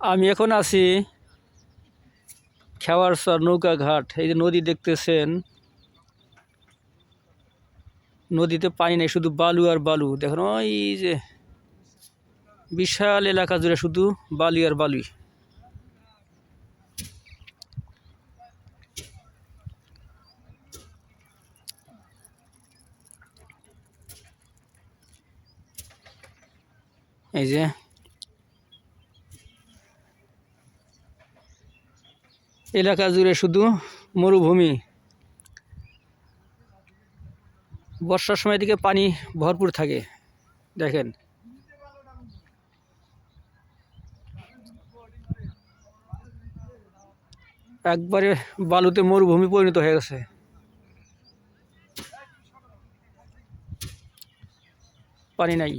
আমি এখন আছি খেওয়ারসর নৌকা ঘাট এই যে নদী দেখতেছেন, নদীতে পানি নেই, শুধু বালু আর বালু। দেখুন, ওই যে বিশাল এলাকা জুড়ে শুধু বালি আর বালুই এই যে এলাকা জুড়ে শুধু মরুভূমি। বর্ষার সময় দিকে পানি ভরপুর থাকে, দেখেন। একবারে বালুতে মরুভূমি পরিণত হয়ে গেছে। পানি নাই।